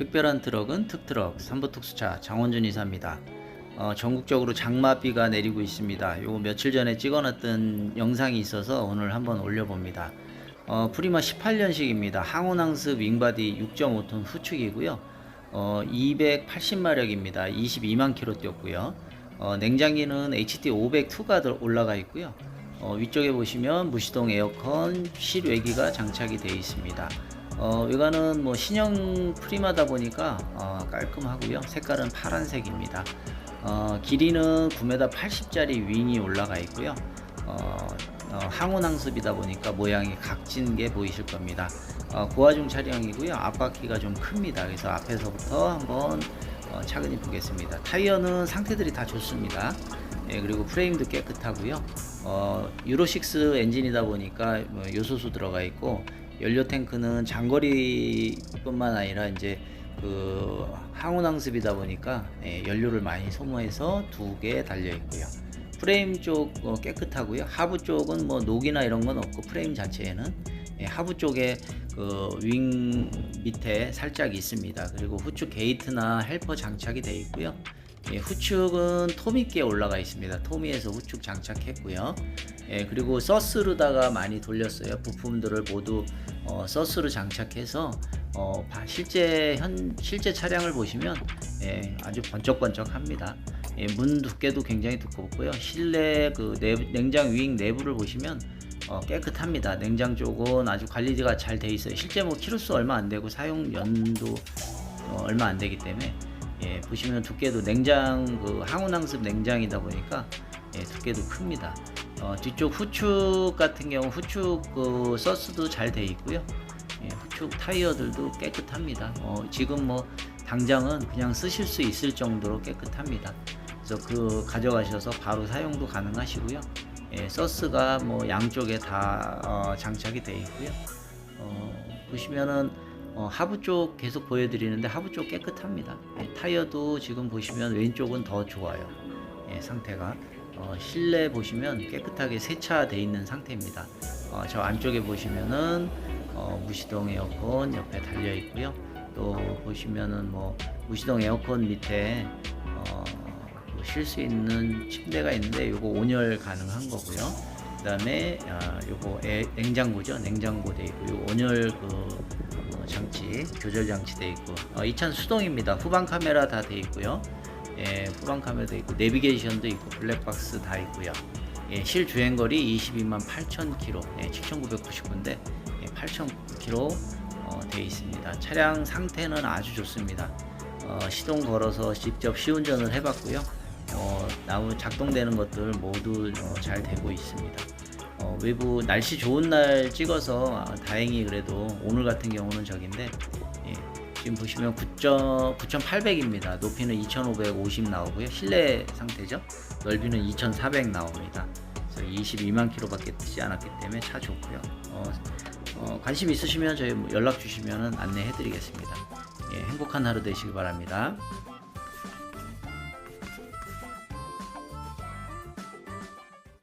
특별한 트럭은 특트럭 삼부특수차 장원준 이사입니다. 어, 전국적으로 장마비가 내리고 있습니다. 요 며칠 전에 찍어놨던 영상이 있어서 오늘 한번 올려봅니다. 어, 프리마 18년식입니다. 항온항습 윙바디 6.5톤 후축이고요. 어, 280마력입니다. 22만 킬로 뛰었고요. 어, 냉장기는 HD 502가 올라가 있고요. 어, 위쪽에 보시면 무시동 에어컨 실외기가 장착이 되어 있습니다. 어, 외관은 뭐 신형 프리마다 보니까 어, 깔끔하고요. 색깔은 파란색입니다. 어, 길이는 9m 80짜리 윙이 올라가 있고요. 어, 어, 항온항습이다 보니까 모양이 각진 게 보이실 겁니다. 어, 고화중 차량이고요. 앞바퀴가 좀 큽니다. 그래서 앞에서부터 한번 어, 차근히 보겠습니다. 타이어는 상태들이 다 좋습니다. 예, 그리고 프레임도 깨끗하고요. 어, 유로6 엔진이다 보니까 뭐 요소수 들어가 있고 연료 탱크는 장거리뿐만 아니라 이제 그 항온항습이다 보니까 예, 연료를 많이 소모해서 두 개 달려 있고요. 프레임 쪽 어, 깨끗하고요. 하부 쪽은 뭐 녹이나 이런 건 없고 프레임 자체에는 예, 하부 쪽에 그 윙 밑에 살짝 있습니다. 그리고 후측 게이트나 헬퍼 장착이 되어 있고요. 예, 후측은 토미께 올라가 있습니다. 토미에서 후측 장착했고요. 예, 그리고 서스로다가 많이 돌렸어요. 부품들을 모두 어, 서스로 장착해서 어, 바- 실제 현 실제 차량을 보시면 예, 아주 번쩍번쩍합니다. 예, 문 두께도 굉장히 두껍고요. 실내 그 내, 냉장 윙 내부를 보시면 어, 깨끗합니다. 냉장 쪽은 아주 관리가 잘 돼 있어요. 실제 뭐 키로수 얼마 안 되고 사용 연도 어, 얼마 안 되기 때문에 예, 보시면 두께도 냉장 그 항온항습 냉장이다 보니까 예, 두께도 큽니다. 어, 뒤쪽 후축 같은 경우 후축 그 서스도 잘 돼 있고요. 예, 후축 타이어들도 깨끗합니다. 어, 지금 뭐 당장은 그냥 쓰실 수 있을 정도로 깨끗합니다. 그래서 그 가져가셔서 바로 사용도 가능하시고요. 예, 서스가 뭐 양쪽에 다 어, 장착이 되어 있고요. 어, 보시면은 어, 하부 쪽 계속 보여드리는데 하부 쪽 깨끗합니다. 예, 타이어도 지금 보시면 왼쪽은 더 좋아요. 예, 상태가 어, 실내 보시면 깨끗하게 세차돼 있는 상태입니다. 어, 저 안쪽에 보시면은 어, 무시동 에어컨 옆에 달려 있고요. 또 보시면은 뭐 무시동 에어컨 밑에 어, 쉴수 있는 침대가 있는데 요거 온열 가능한 거고요. 그 다음에 아, 요거 에- 냉장고죠. 냉장고 돼 있고 요 온열 그 어, 장치 조절 장치 돼 있고 어, 2차 수동입니다. 후방 카메라 다 돼 있고요. 예, 후방 카메라도 있고 내비게이션도 있고 블랙박스 다 있고요. 예, 실 주행 거리 22만 8천 킬로, 예, 7,999인데 예, 8천 킬로 어, 돼 있습니다. 차량 상태는 아주 좋습니다. 어, 시동 걸어서 직접 시운전을 해봤고요. 어, 나무 작동되는 것들 모두 어, 잘 되고 있습니다. 어, 외부 날씨 좋은 날 찍어서 아, 다행히 그래도 오늘 같은 경우는 저긴데 예, 지금 보시면 9.800입니다. 높이는 2550 나오고요. 실내 상태죠. 넓이는 2400 나옵니다. 그래서 22만 킬로밖에 뛰지 않았기 때문에 차 좋고요. 어, 어, 관심 있으시면 저희 연락 주시면 안내해 드리겠습니다. 예, 행복한 하루 되시기 바랍니다.